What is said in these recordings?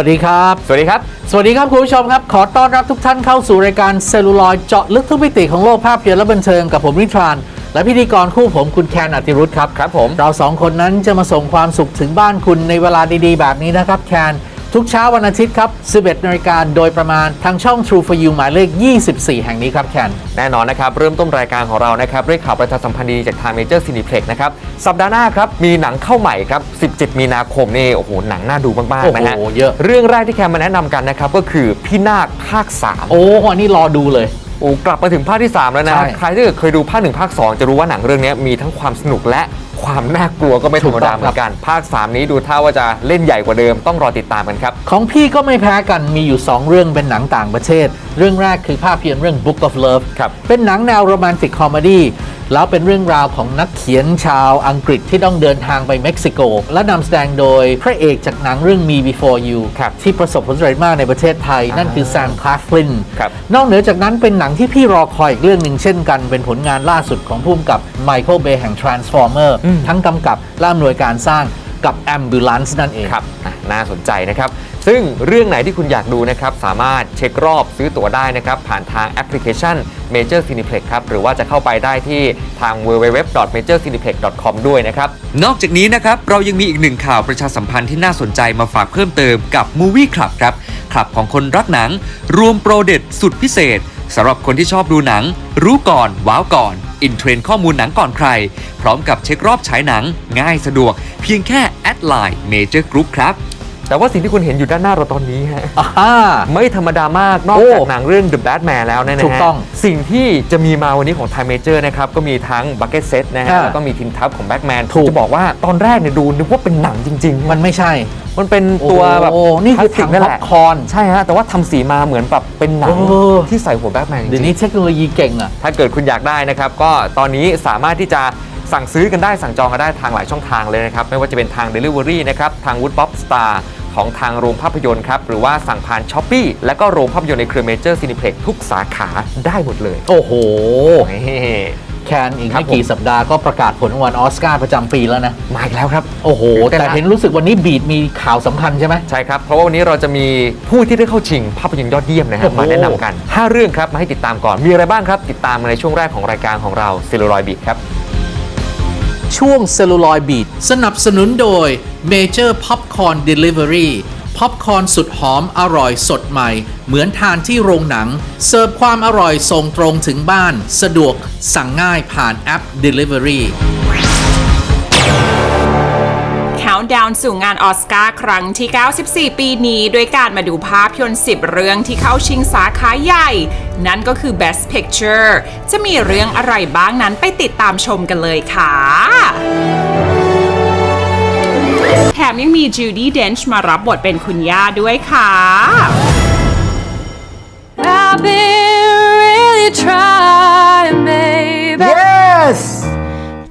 สวัสดีครับ สวัสดีครับ สวัสดีครับคุณผู้ชมครับ ขอต้อนรับทุกท่านเข้าสู่รายการเซลลูลอยด์เจาะลึกทุกมิติของโลกภาพยนตร์และบันเทิงกับผมนิทราน และพิธีกรคู่ผมคุณแคนอติรุธครับ ครับผม เราสองคนนั้นจะมาส่งความสุขถึงบ้านคุณในเวลาดีๆ แบบนี้นะครับแคน ทุกเช้าวันอาทิตย์ครับ 11นาฬิกาโดยประมาณทางช่อง True for You หมายเลข 24 แห่งนี้ครับแคนแน่นอนนะครับ เริ่มต้นรายการของเรานะครับด้วยข่าวประชาสัมพันธ์ดีจากทางเมเจอร์ซีนิเพล็กนะครับ สัปดาห์หน้าครับ มีหนังเข้าใหม่ครับ 17 มีนาคมนี่โอ้โห หนังน่าดูมาก ๆ นะฮะโอ้โหเยอะ เรื่องแรกที่แคมมาแนะนำกันนะครับก็คือพี่นาคภาค3โอ้อันนี้รอดูเลย โอ้กลับมาถึงภาคที่ 3 แล้วนะใช่ ใครที่เคยดูภาค1ภาค2จะรู้ว่าหนังเรื่องนี้มีทั้งความสนุกและ ความน่ากลัวก็ไม่ธรรมดาเหมือนกัน ภาค 3 นี้ดูท่าว่าจะเล่นใหญ่กว่าเดิมต้องรอติดตามกันครับ ของพี่ก็ไม่แพ้กันมีอยู่ 2 เรื่องเป็นหนังต่างประเทศ เรื่องแรกคือภาพยนตร์เรื่อง Book of Love ครับเป็นหนังแนวโรแมนติกคอมเมดี้ แล้วเป็นเรื่องราวของนักเขียนชาวอังกฤษที่ต้องเดินทางไปเม็กซิโก และนำแสดงโดยพระเอกจากหนังเรื่อง Me Before You ครับที่ประสบผลสำเร็จมากในประเทศไทย นั่นคือแซมคลาฟลินครับนอกเหนือจากนั้นเป็นหนังที่พี่รอคอยอีกเรื่องหนึ่งเช่นกันเป็นผลงานล่าสุดของผู้กำกับไมเคิลเบย์แห่ง Transformer อืมทั้งกำกับและอำนวยการสร้าง กับ Ambulance นั่นเอง ครับอะน่าสนใจนะครับ ซึ่งเรื่องไหนที่คุณอยากดูนะครับ สามารถเช็ครอบซื้อตั๋วได้นะครับ ผ่านทางแอปพลิเคชัน Major Cineplex ครับ หรือว่าจะเข้าไปได้ที่ทาง www.majorcineplex.com ด้วยนะครับ นอกจากนี้นะครับ เรายังมีอีกหนึ่งข่าวประชาสัมพันธ์ที่น่าสนใจมาฝากเพิ่มเติมกับ Movie Club ครับคลับของคนรักหนัง รวมโปรเด็ดสุดพิเศษสำหรับคนที่ชอบดูหนัง รู้ก่อนว้าวก่อน อินเทรนด์ข้อมูลหนังก่อนใคร พร้อมกับเช็ครอบฉายหนัง ง่ายสะดวก เพียงแค่แอดไลน์เมเจอร์กรุ๊ปครับ แต่ว่าสิ่งที่คุณเห็นอยู่ด้านหน้าเราตอนนี้ฮะอ่า ไม่ธรรมดามาก นอกโอ้จากหนังเรื่อง The Batman แล้วนะฮะถูกต้องสิ่งที่จะมีมาวันนี้ของ Time Major นะครับ ก็มีทั้ง Bucket Set นะฮะ อ่าแล้วก็มีทินทับของ Batman ถูก จะบอกว่าตอนแรกเนี่ยดูนึกว่าเป็นหนังจริงๆมันไม่ใช่มันเป็นตัวแบบโอ้นี่คือพลาสติถักงนั่นป๊แหอปละคอร์น ใช่ฮะแต่ว่าทำสีมาเหมือนแบบเป็นหนังเออที่ใส่หัวแบทแมนจเดี๋ยวรินี้งเทคโนโลยีเก่งอะๆถ้าเกิดคุณอยากได้นะครับ ก็ตอนนี้สามารถที่จะสั่งซื้อกันได้สั่งจองกันได้ทางหลายช่องทางเลยนะครับ ไม่ว่าจะเป็นทาง Delivery นะครับ ทาง Woodpop Star ของทางโรงภาพยนตร์ครับหรือว่าสั่งผ่าน s h อ p e e และก็โรงภาพยนตร์ในเครือเมเจอร์ซินิเพล็กทุกสาขาได้หมดเลยโอ้โหเฮ้แคนอีกครับไม่กี่สัปดาห์ก็ประกาศผลรางวัลออสการ์ประจำปีแล้วนะ มาอีกแล้วครับ โอ้โหตื่นเต้นแต่ละเห็นรู้สึกวันนี้บีดมีข่าวสำคัญใช่ไหม ใช่ครับ เพราะว่าวันนี้เราจะมีผู้ที่ได้เข้าชิงภาพยนตร์ยอดเยี่ยมนะครัโอ้บโหมาแนะนำกัน 5 เรื่องครับ มาให้ติดตามก่อน มีอะไรบ้างครับ ติดตามมาในช่วงแรกของรายการของเราซิลลอยบีครับ ช่วงเซลลูลอยบีดสนับสนุนโดย Major Popcorn Delivery พ็อปคอนสุดหอมอร่อยสดใหม่ เหมือนทานที่โรงหนัง เสิร์ฟความอร่อยส่งตรงถึงบ้าน สะดวกสั่งง่ายผ่านแอป Delivery Countdown สู่งานออสการ์ครั้งที่ 94 ปีนี้ ด้วยการมาดูภาพยนตร์ 10 เรื่องที่เข้าชิงสาขาใหญ่ นั่นก็คือ Best Picture จะมีเรื่องอะไรบ้างนั้นไปติดตามชมกันเลยค่ะแถมยังมีจูดี้เดนช์มารับบทเป็นคุณย่าด้วยค่ะ I've been really trying, baby.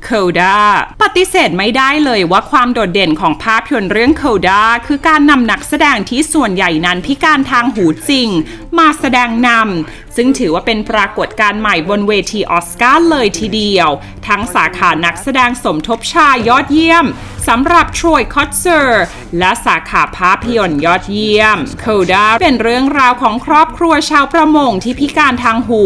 C o d a ปฏิเสธไม่ได้เลยว่าความโดดเด่นของภาพยนตร์เรื่องโคดาคือการนำนักแสดงที่ส่วนใหญ่นั้นพิการทางหูจริง มาแสดงนำ ซึ่งถือว่าเป็นปรากฏการณ์ใหม่บนเวทีออสการ์เลยทีเดียว ทั้งสาขานักแสดงสมทบชายยอดเยี่ยมสำหรับทรอยคอตเซอร์และสาขาภาพยนตร์ยอดเยี่ยมโคดาเป็นเรื่องราวของครอบครัวชาวประมงที่พิการทางหู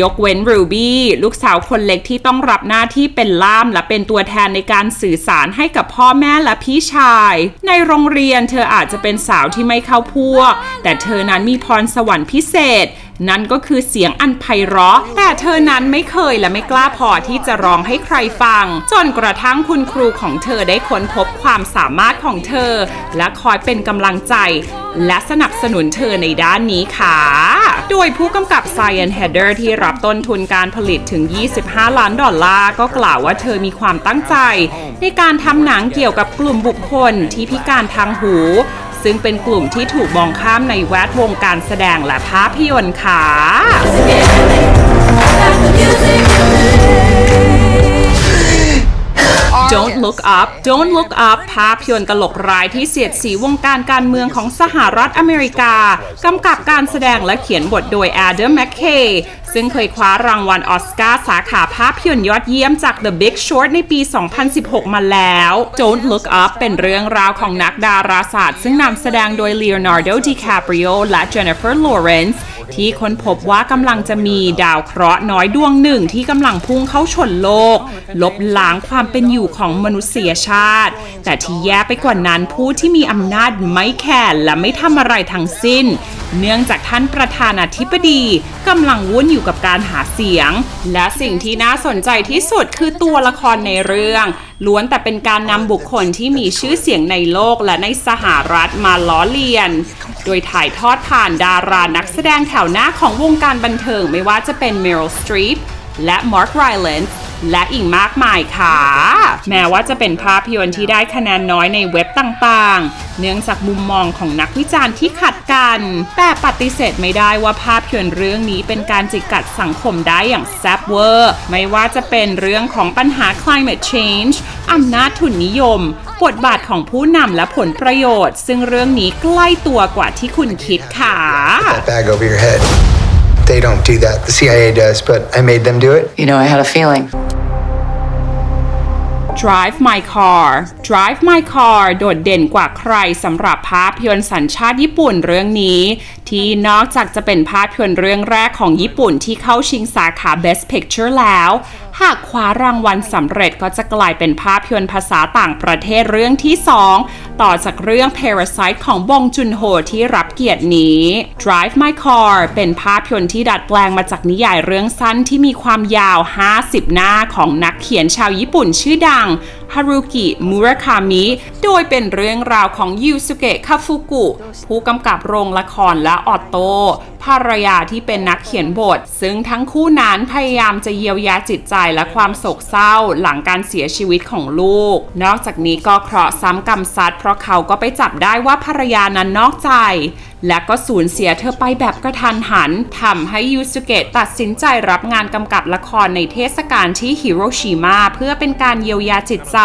ยกเว้นรูบี้ลูกสาวคนเล็กที่ต้องรับหน้าที่เป็นล่ามและเป็นตัวแทนในการสื่อสารให้กับพ่อแม่และพี่ชาย ในโรงเรียนเธออาจจะเป็นสาวที่ไม่เข้าพวก แต่เธอนั้นมีพรสวรรค์พิเศษ นั่นก็คือเสียงอันไพเราะ แต่เธอนั้นไม่เคยและไม่กล้าพอที่จะร้องให้ใครฟัง จนกระทั่งคุณครูของเธอได้ค้นพบความสามารถของเธอ และคอยเป็นกำลังใจ และสนับสนุนเธอในด้านนี้ค่ะ โดยผู้กำกับ Cyan Header ที่รับต้นทุนการผลิตถึง 25 ล้านดอลลาร์ก็กล่าวว่าเธอมีความตั้งใจ ในการทำหนังเกี่ยวกับกลุ่มบุคคลที่พิการทางหู ซึ่งเป็นกลุ่มที่ถูกมองข้ามในแวดวงการแสดงและภาพยนตร์ค่ะ Don't Look Up Don't Look Up ภาพยนตร์ตลกร้ายที่เสียดสีวงการการเมืองของสหรัฐอเมริกา กำกับการแสดงและเขียนบทโดย Adam McKay ซึ่งเคยคว้ารางวัลออสการ์สาขาภาพยนตร์ยอดเยี่ยมจาก The Big Short ในปี 2016 มาแล้ว Don't Look Up เป็นเรื่องราวของนักดาราศาสตร์ ซึ่งนำแสดงโดย Leonardo DiCaprio และ Jennifer Lawrence ที่ค้นพบว่ากำลังจะมีดาวเคราะห์น้อยดวงหนึ่งที่กำลังพุ่งเข้าชนโลก ลบล้างความเป็นอยู่ของมนุษยชาติ แต่ที่แย่ไปกว่านั้นผู้ที่มีอำนาจไม่แคร์และไม่ทำอะไรทั้งสิ้น เนื่องจากท่านประธานาธิบดีกำลังวุ่นอยู่กับการหาเสียง และสิ่งที่น่าสนใจที่สุดคือตัวละครในเรื่อง ล้วนแต่เป็นการนำบุคคลที่มีชื่อเสียงในโลกและในสหรัฐมาล้อเลียน โดยถ่ายทอดผ่านดารานักแสดงแถวหน้าของวงการบันเทิงไม่ว่าจะเป็นเมริลสตรีปและมาร์คไรเลนส์ และอีกมากมายค่ะ แม้ว่าจะเป็นภาพยนตร์ที่ได้คะแนนน้อยในเว็บต่างๆ เนื่องจากมุมมองของนักวิจารณ์ที่ขัดกัน แต่ปฏิเสธไม่ได้ว่าภาพยนตร์เรื่องนี้เป็นการจิกกัดสังคมได้อย่างแซ่บเวอร์ ไม่ว่าจะเป็นเรื่องของปัญหา climate change อำนาจทุนนิยม บทบาทของผู้นำและผลประโยชน์ ซึ่งเรื่องนี้ใกล้ตัวกว่าที่คุณคิดค่ะ that bag over your head. They don't do that. The CIA does, but I made them do it. You know, I had a feeling. Drive My Car Drive My Car โดดเด่นกว่าใครสำหรับภาพยนตร์สัญชาติญี่ปุ่นเรื่องนี้ ที่นอกจากจะเป็นภาพยนตร์เรื่องแรกของญี่ปุ่นที่เข้าชิงสาขา Best Picture แล้ว หากคว้ารางวัลสำเร็จก็จะกลายเป็นภาพยนตร์ภาษาต่างประเทศเรื่องที่ 2 ต่อจากเรื่อง Parasite ของบงจุนโฮที่รับเกียรตินี้ Drive My Car เป็นภาพยนตร์ที่ดัดแปลงมาจากนิยายเรื่องสั้นที่มีความยาว 50 หน้าของนักเขียนชาวญี่ปุ่นชื่อดัง ฮารุกิมูราคามิ โดยเป็นเรื่องราวของยูสุเกะคาฟุกุ ผู้กำกับโรงละครและออโตภรรยาที่เป็นนักเขียนบท ซึ่งทั้งคู่นั้นพยายามจะเยียวยาจิตใจและความโศกเศร้าหลังการเสียชีวิตของลูก นอกจากนี้ก็เคราะห์ซ้ำกรรมซัดเพราะเขาก็ไปจับได้ว่าภรรยานั้นนอกใจ และก็สูญเสียเธอไปแบบกระทันหันทำให้ยูสุเกะตัดสินใจรับงานกำกับละครในเทศกาลที่ฮิโรชิมาเพื่อเป็นการเยียวยาจิตใจ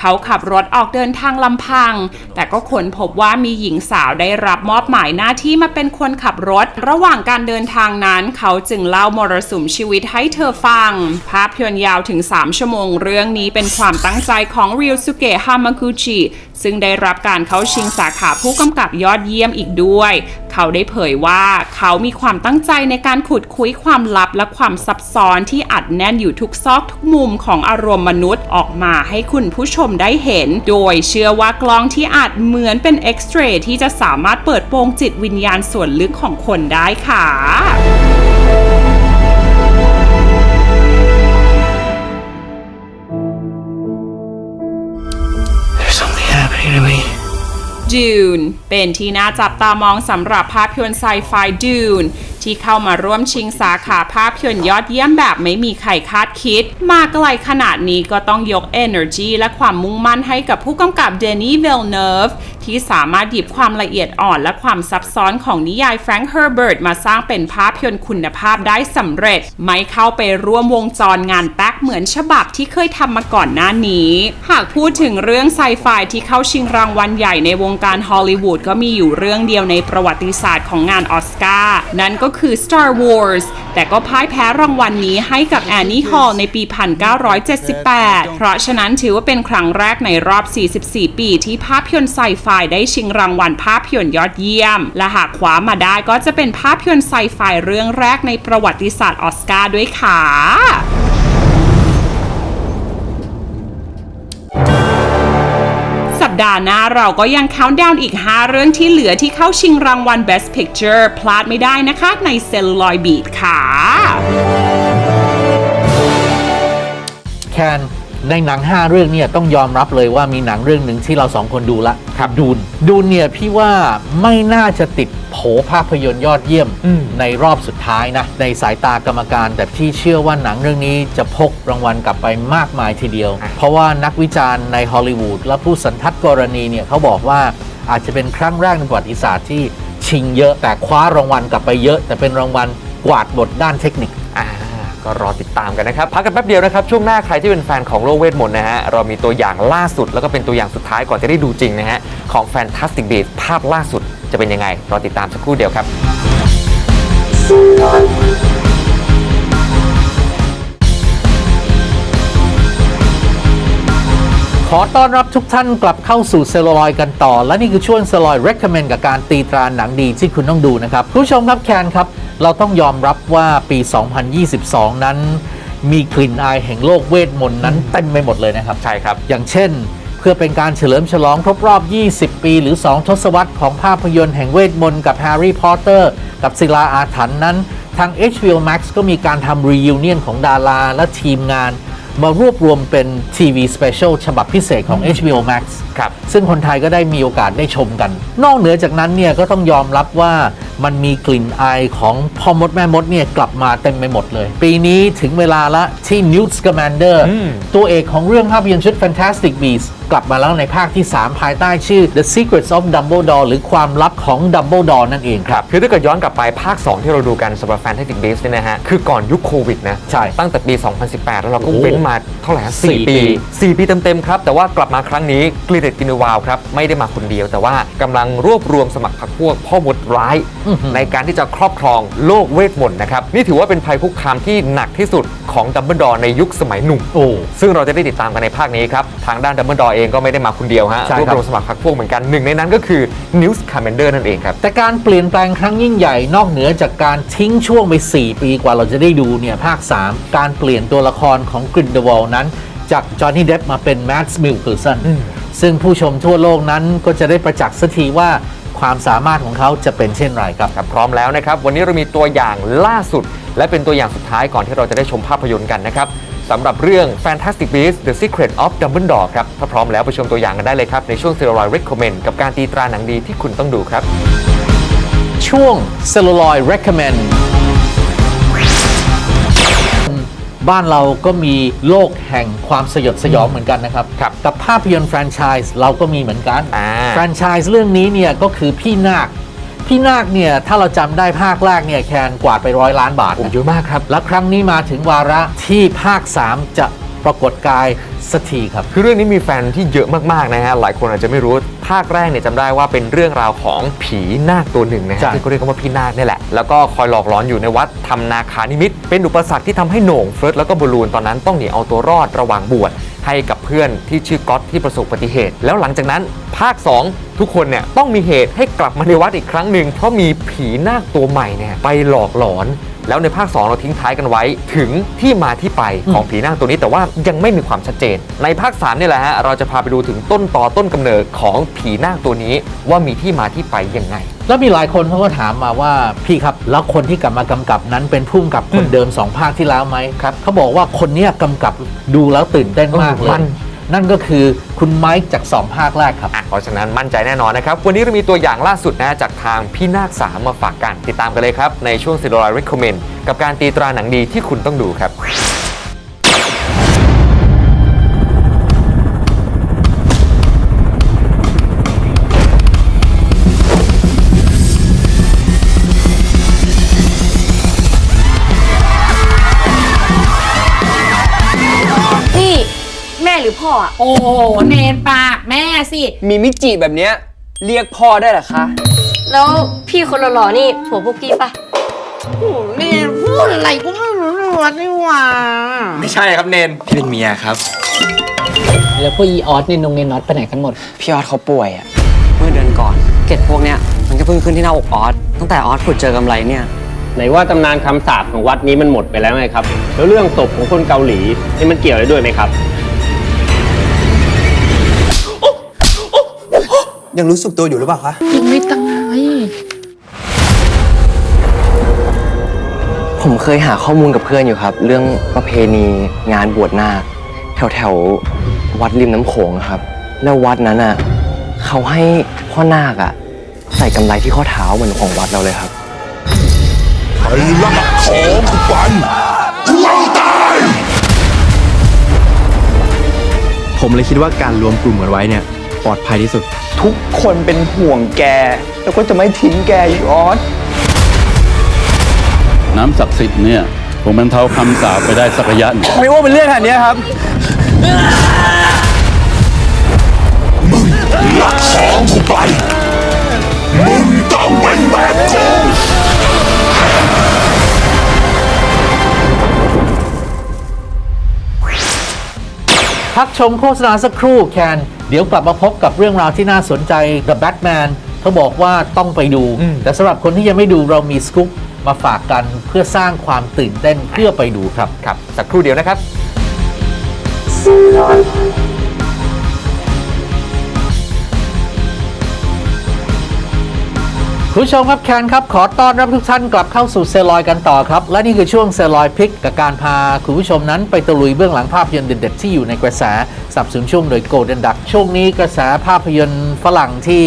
เขาขับรถออกเดินทางลำพัง แต่ก็ค้นพบว่ามีหญิงสาวได้รับมอบหมายหน้าที่มาเป็นคนขับรถ ระหว่างการเดินทางนั้น เขาจึงเล่ามรสุมชีวิตให้เธอฟัง ภาพยนตร์ยาวถึง 3 ชั่วโมงเรื่องนี้เป็นความตั้งใจของริวสุเกะฮามากุจิซึ่งได้รับการเข้าชิงสาขาผู้กำกับยอดเยี่ยมอีกด้วย เขาได้เผยว่าเขามีความตั้งใจในการขุดคุยความลับและความซับซ้อนที่อัดแน่นอยู่ทุกซอกทุกมุมของอารมณ์มนุษย์ออกมาให้คุณผู้ชมได้เห็น โดยเชื่อว่ากล้องที่อาจเหมือนเป็นเอ็กซเรย์ที่จะสามารถเปิดโปงจิตวิญญาณส่วนลึกของคนได้ค่ะ There's something happening to me. Dune เป็นที่น่าจับตามองสำหรับภาพยนตร์ไซไฟ Dune ที่เข้ามาร่วมชิงสาขาภาพยนตร์ยอดเยี่ยมแบบไม่มีใครคาดคิด มาไกลขนาดนี้ก็ต้องยก Energy และความมุ่งมั่นให้กับผู้กำกับเดนี่เวลเนฟที่สามารถหยิบความละเอียดอ่อนและความซับซ้อนของนิยายแฟรงค์เฮอร์เบิร์ตมาสร้างเป็นภาพยนตร์คุณภาพได้สำเร็จ ไม่เข้าไปร่วมวงจรงานแป๊กเหมือนฉบับที่เคยทำมาก่อนหน้านี้ หากพูดถึงเรื่องไซไฟที่เข้าชิงรางวัลใหญ่ในวงการฮอลลีวูดก็มีอยู่เรื่องเดียวในประวัติศาสตร์ของงานออสการ์นั่นก็คือ Star Wars แต่ก็พ่ายแพ้รางวัลนี้ให้กับแอนนี่ฮอลในปี 1978 เพราะฉะนั้นถือว่าเป็นครั้งแรกในรอบ 44 ปีที่ภาพยนตร์ไซไฟได้ชิงรางวัลภาพยนตร์ยอดเยี่ยม และหากคว้ามาได้ก็จะเป็นภาพยนตร์ไซไฟเรื่องแรกในประวัติศาสตร์ออสการ์ด้วยค่ะ ดาห์หน้าเราก็ยังคาวดาวน์อีก 5 เรื่องที่เหลือที่เข้าชิงรางวัล Best Picture พลาดไม่ได้นะคะใน Celluloid Beat ค่ะ แคน ในหนัง 5 เรื่องเนี่ยต้องยอมรับเลยว่ามีหนังเรื่องหนึ่งที่เราสองคนดูละครับดูนดูนเนี่ยพี่ว่าไม่น่าจะติดโผภาพยนตร์ยอดเยี่ยมอืมในรอบสุดท้ายนะ ในสายตากรรมการ แต่พี่เชื่อว่าหนังเรื่องนี้จะพกรางวัลกลับไปมากมายทีเดียว เพราะว่านักวิจารณ์ในฮอลลีวูดและผู้สันทัดกรณีเนี่ยเขาบอกว่าอาจจะเป็นครั้งแรกในประวัติศาสตร์ที่ชิงเยอะแต่คว้ารางวัลกลับไปเยอะ แต่เป็นรางวัลกวาดบทด้านเทคนิคอ่า ก็รอติดตามกันนะครับ พักกันแป๊บเดียวนะครับ ช่วงหน้าใครที่เป็นแฟนของโลเวทมนนะฮะ เรามีตัวอย่างล่าสุดแล้วก็เป็นตัวอย่างสุดท้ายก่อนจะได้ดูจริงนะฮะ ของแฟนทัสติกเบดภาพล่าสุดจะเป็นยังไง รอติดตามสักครู่เดียวครับ ขอต้อนรับทุกท่านกลับเข้าสู่เซลลอยกันต่อ และนี่คือช่วงเซลลอย recommend กับการตีตราหนังดีที่คุณต้องดูนะครับ ผู้ชมครับแคนครับ เราต้องยอมรับว่าปี 2022 นั้น มีกลิ่นอายแห่งโลกเวทมนต์นั้นเต็มไปหมดเลยนะครับ ใช่ครับ อย่างเช่น เพื่อเป็นการเฉลิมฉลองครบรอบ 20 ปี หรือ 2 ทศวรรษของภาพยนตร์แห่งเวทมนต์กับแฮร์รี่พอตเตอร์กับศิลาอาถรรพ์นั้น ทาง HBO Max ก็มีการทำ reunion ของดาราและทีมงาน มารวบรวมเป็นทีวีสเปเชียลฉบับพิเศษของ HBO Max ครับซึ่งคนไทยก็ได้มีโอกาสได้ชมกัน นอกเหนือจากนั้นเนี่ยก็ต้องยอมรับว่ามันมีกลิ่นอายของพ่อมดแม่มดเนี่ยกลับมาเต็มไปหมดเลย ปีนี้ถึงเวลาละที่ Newt Scamander อืมตัวเอกของเรื่องภาพยนตร์ชุด Fantastic Beasts กลับมาแล้วในภาคที่ 3 ภายใต้ชื่อ The Secrets of Dumbledore หรือความลับของ Dumbledore นั่นเองครับ คือถ้าเกิดย้อนกลับไปภาค 2 ที่เราดูกันสำหรับ Fantastic Beasts เนี่ยนะฮะ คือก่อนยุคโควิดนะ ใช่ ตั้งแต่ปี 2018 แล้วเราก็โอ้เว้นมาเท่าไหร่ฮะสี่4ปีปี 4 ปีเต็มๆครับ แต่ว่ากลับมาครั้งนี้กลิเดตกินวาวครับ ไม่ได้มาคนเดียว แต่ว่ากำลังรวบรวมสมัครพรรคพวกพ่อมดร้าย ในการที่จะครอบครองโลกเวทมนต์นะครับนี่ถือว่าเป็นภัยคุกคามที่หนักที่สุดของดัมเบิลดอร์ในยุคสมัยหนุ่มโอ้ซึ่งเราจะได้ติดตามกันในภาคนี้ครับทางด้านดัมเบิลดอร์เองก็ไม่ได้มาคนเดียวฮะใช่รวบครับ รวมสมัครพรรคพวกเหมือนกันหนึ่งในนั้นก็คือนิวส์คาร์เมนเดอร์นั่นเองครับ แต่การเปลี่ยนแปลงครั้งยิ่งใหญ่นอกเหนือจากการทิ้งช่วงไป 4 ปีกว่าเราจะได้ดูเนี่ยภาค 3 การเปลี่ยนตัวละครของกรินเดวอลนั้น จากจอห์นนี่เดฟมาเป็นแม d ส์มิล k ์ r สันซึ่งผู้ชมทั่วโลกนั้นก็จะได้ประจักษ์สักทีว่าความสามารถของเขาจะเป็นเช่นไรครับ ครับพร้อมแล้วนะครับ วันนี้เรามีตัวอย่างล่าสุด และเป็นตัวอย่างสุดท้ายก่อนที่เราจะได้ชมภาพยนตร์กันนะครับ สำหรับเรื่อง Fantastic Beasts The Secret of Dumbledore ครับ ถ้าพร้อมแล้วไปชมตัวอย่างกันได้เลยครับ ในช่วง Zero Recommend กับการตีตราหนังดีที่คุณต้องดูครับ ช่วง Celluloid Recommend บ้านเราก็มีโลกแห่งความสยดสยองเหมือนกันนะครับครับกับภาพยนตร์แฟรนไชส์เราก็มีเหมือนกันอ่าแฟรนไชส์เรื่องนี้เนี่ยก็คือพี่นาค พี่นาคเนี่ยถ้าเราจำได้ภาคแรกเนี่ยแคนกวาดไปร้อยล้านบาทโอ้นะเยอะมากครับ และครั้งนี้มาถึงวาระที่ภาค 3 จะปรากฏกายสักทีครับ คือเรื่องนี้มีแฟนที่เยอะมากๆนะฮะ หลายคนอาจจะไม่รู้ ภาคแรกเนี่ยจำได้ว่าเป็นเรื่องราวของผีนาคตัวหนึ่งนะใช่ ฮะที่เขาเรียกกันว่าพี่นาคนี่แหละ แล้วก็คอยหลอกหลอนอยู่ในวัดทำนาคานิมิต เป็นอุปสรรคที่ทำให้โหน่งเฟิร์สแล้วก็บอลลูนตอนนั้นต้องหนีเอาตัวรอดระหว่างบวช ให้กับเพื่อนที่ชื่อก๊อตที่ประสบอุบัติเหตุ แล้วหลังจากนั้นภาค 2 ทุกคนเนี่ยต้องมีเหตุให้กลับมาในวัดอีกครั้งหนึ่งเพราะมีผีนาคตัวใหม่เนี่ยไปหลอกหลอน แล้วในภาค 2 เราทิ้งท้ายกันไว้ถึงที่มาที่ไปของผีนาคตัวนี้แต่ว่ายังไม่มีความชัดเจน ในภาค3นี่แหละฮะเราจะพาไปดูถึงต้นต่อต้นกำเนิดของผีนาคตัวนี้ว่ามีที่มาที่ไปยังไง แล้วมีหลายคนเขาก็ถามมาว่าพี่ครับแล้วคนที่กลับมากำกับนั้นเป็นผู้กำกับคนเดิมสองภาคที่แล้วไหมครับเขาบอกว่าคนเนี้ยกำกับดูแล้วตื่นเต้นมากเลมัย นั่นก็คือคุณไมค์จากสองภาคแรกครับอะเพราะฉะนั้นมั่นใจแน่นอนนะครับ วันนี้เรามีตัวอย่างล่าสุดนะจากทางพี่นาคสามมาฝากกัน ติดตามกันเลยครับ ในช่วงซิโ r ร Recommend กับการตีตราหนังดีที่คุณต้องดูครับ อพ่ออะโอ้โหเนนปากแม่สิมีมิจิแบบเนี้ยเรียกพ่อได้เหรอคะ แล้วพี่คนหล่อๆนี่ผัวพวกพี่ปะเนนพูดอะไรก็ไม่รู้เรื่องนี่หว่าไม่ใช่ครับเนนพี่เป็นเมียครับ แล้วพวกอีออสเนี่ยนงเนนน็อตไปไหนกันหมด พี่ออสเขาป่วยอะเมื่อเดือนก่อนเกล็ดพวกเนี้ยมันก็เพิ่งขึ้นที่หน้าอกออสตั้งแต่ออสขุดเจอกำไรเนี่ย ไหนว่าตำนานคำสาปของวัดนี้มันหมดไปแล้วไงครับ แล้วเรื่องศพของคนเกาหลีนี่มันเกี่ยวอะไรด้วยไหมครับ ยังรู้สึกตัวอยู่หรือเปล่าคะยังไม่ตายผมเคยหาข้อมูลกับเพื่อนอยู่ครับ เรื่องประเพณีงานบวชนาคแถวแถวๆวัดริมน้ำโขงอะครับ แล้ววัดนั้นอะเขาให้พ่อนาคอะใส่กำไรที่ข้อเท้าเหมือนของวัดเราเลยครับผมเลยคิดว่าการรวมกลุ่มกันไว้เนี่ย ปลอดภัยที่สุด ทุกคนเป็นห่วงแก แล้วก็จะไม่ทิ้งแกอีกออสน้ำศักดิ์สิทธิ์เนี่ยผมบรรเทาคำสาปไปได้สักระยะหนึ่งไม่ว่าเป็นเรื่องขนาดนี้ครับภ พักชมโฆษณาสักครู่แคนเดี๋ยวกลับมาพบกับเรื่องราวที่น่าสนใจ The Batman เขาบอกว่าต้องไปดูอืมแต่สำหรับคนที่ยังไม่ดูเรามีสกู๊ปมาฝากกันเพื่อสร้างความตื่นเต้นเพื่อไปดูครับครับ สักครู่เดียวนะครับ คุณผู้ชมครับแคนครับ ขอต้อนรับทุกท่านกลับเข้าสู่เซลลอยกันต่อครับ และนี่คือช่วงเซลลอยพิกกับการพาคุณผู้ชมนั้นไปตะลุยเบื้องหลังภาพยนตร์เด็ดๆที่อยู่ในกระแสสนับสนุนช่วงโดย Golden Duck ช่วงนี้กระแสภาพยนตร์ฝรั่งที่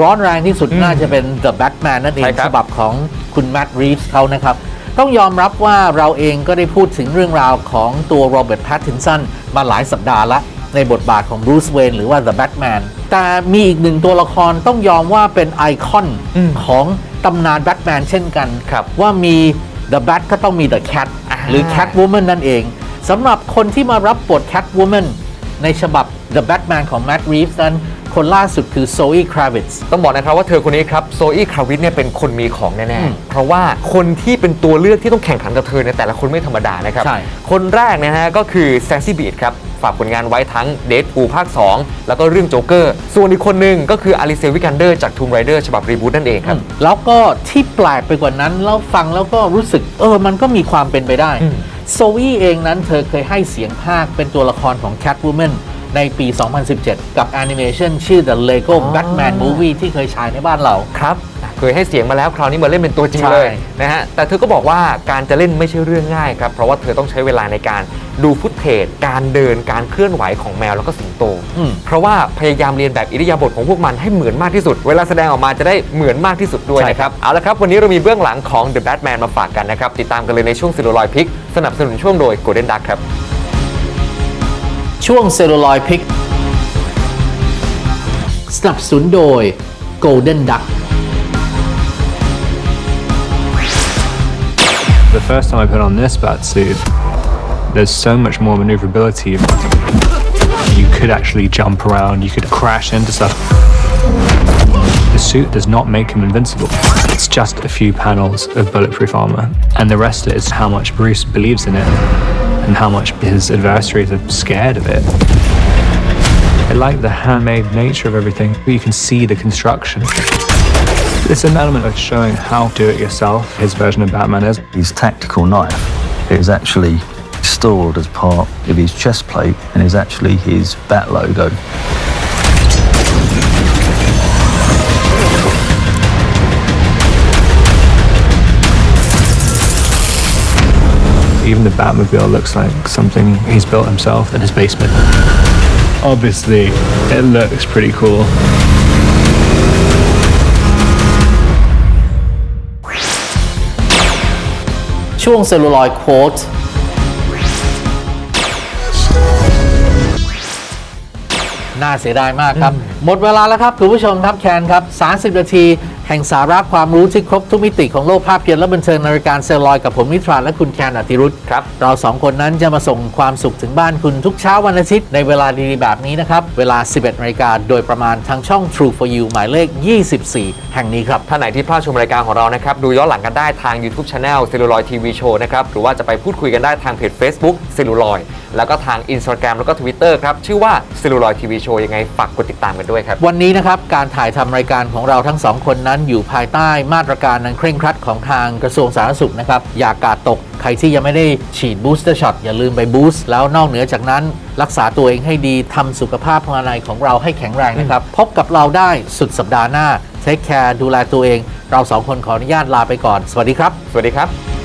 ร้อนแรงที่สุดน่าจะเป็น The Batman นั่นเองใช่ครับ ฉบับของคุณแม t ต์รีฟส์เขานะครับ ต้องยอมรับว่าเราเองก็ได้พูดถึงเรื่องราวของตัวโรเบิร์ตแพตตินสันมาหลายสัปดาห์ละ ในบทบาทของบรูซเวนหรือว่า The Batman แต่มีอีกหนึ่งตัวละครต้องยอมว่าเป็นไอคอนอืมของตำนานแบทแมนเช่นกันครับว่ามี The Bat ก็ต้องมี The Cat อ่าหรือ Catwoman นั่นเองสำหรับคนที่มารับบท Catwoman ในฉบับ The Batman ของ Matt Reeves นั้นคนล่าสุดคือ Zoe Kravitz ต้องบอกนะครับว่าเธอคนนี้ครับโซอี้คราวิทเนี่ยเป็นคนมีของแน่อืมๆเพราะว่าคนที่เป็นตัวเลือกที่ต้องแข่งขันกับเธอในยแต่ละคนไม่ธรรมดานะครับใช่คนแรกนะฮะก็คือแซนซี่บีดครับ ฝากผลงานไว้ทั้งเด p พูภาค 2 แล้วก็เรื่องโจ๊กเกอร์ ส่วนอีกคนหนึ่งก็คืออลิเซวิกันเดอร์จากทูมไรเดอร์ฉบับรีบูตนั่นเองครับ แล้วก็ที่แปลกไปกว่านั้นแล้วฟังแล้วก็รู้สึกเออมันก็มีความเป็นไปได้อืมโซวี่เองนั้นเธอเคยให้เสียงภาคเป็นตัวละครของ Catwoman ในปี 2017 กับแอนิเมชันชื่อ The Lego Batman Movie ที่เคยฉายในบ้านเราครับ เคยให้เสียงมาแล้วคราวนี้มาเล่นเป็นตัวจริงใช่เลยนะฮะแต่เธอก็บอกว่าการจะเล่นไม่ใช่เรื่องง่ายครับเพราะว่าเธอต้องใช้เวลาในการดูฟุตเทจการเดินการเคลื่อนไหวของแมวแล้วก็สิงโต อืม เพราะว่าพยายามเรียนแบบอิริยาบถของพวกมันให้เหมือนมากที่สุด เวลาแสดงออกมาจะได้เหมือนมากที่สุดด้วยใช่นะคครัรับบเอาละครับ วันนี้เรามีเบื้องหลังของ The Batman มาฝากกันนะครับ ติดตามกันเลยในช่วงซิลลอยพิก สนับสนุนช่วงโดย Golden Duck ครับ ช่วงเซลลูลอยพิกสนับสนุนโดย Golden Duck The first time I put on this bat suit, there's so much more maneuverability. You could actually jump around, you could crash into stuff. The suit does not make him invincible. It's just a few panels of bulletproof armor, and the rest is how much Bruce believes in it and how much his adversaries are scared of it. I like the handmade nature of everything. You can see the construction. It's an element of showing how do-it-yourself his version of Batman is. His tactical knife is actually stored as part of his chest plate and is actually his bat logo. Even the Batmobile looks like something he's built himself in his basement. Obviously, it looks pretty cool. ช่วงเซลลูลอยโค้ดน่าเสียดายมากครับ หมดเวลาแล้วครับคุณผู้ชมครับแคนครับ 30 นาที แห่งสาระความรู้ที่ครบทุกมิติของโลกภาพยนตร์และบันเทิงในรายการเซลลอยกับผมนิทราและคุณแคนอติรุธครับ เราสองคนนั้นจะมาส่งความสุขถึงบ้านคุณทุกเช้าวันอาทิตย์ในเวลาดีๆแบบนี้นะครับ เวลา 11นาฬิกาโดยประมาณทางช่อง True for You หมายเลข 24 แห่งนี้ครับท่านไหนที่พลาดชมรายการของเรานะครับดูย้อนหลังกันได้ทาง YouTube Channel เซลลูลอยทีวีโชว์นะครับหรือว่าจะไปพูดคุยกันได้ทางเพจ Facebook เซลลูลอยแล้วก็ทาง Instagram แล้วก็ Twitter ครับชื่อว่าเซลลูลอยทีวีโชว์ยังไงฝากกดติดตามกันด้วยครับวันนี้นะครับการถ่ายทำรายการของเราทั้งสองคนนั้นอยู่ภายใต้มาตรการนันเคร่งครัดของทางกระทรวงสาธารณสุขนะครับ อย่ากาดตก ใครที่ยังไม่ได้ฉีดบูสเตอร์ช็อตอย่าลืมไปบูสต์แล้วนอกเหนือจากนั้น รักษาตัวเองให้ดีทำสุขภาพภายในของเราให้แข็งแรงนะครับ พบกับเราได้สุดสัปดาห์หน้าเทคแคร์ดูแลตัวเอง เราสองคนขออนุญาตลาไปก่อน สวัสดีครับ สวัสดีครับ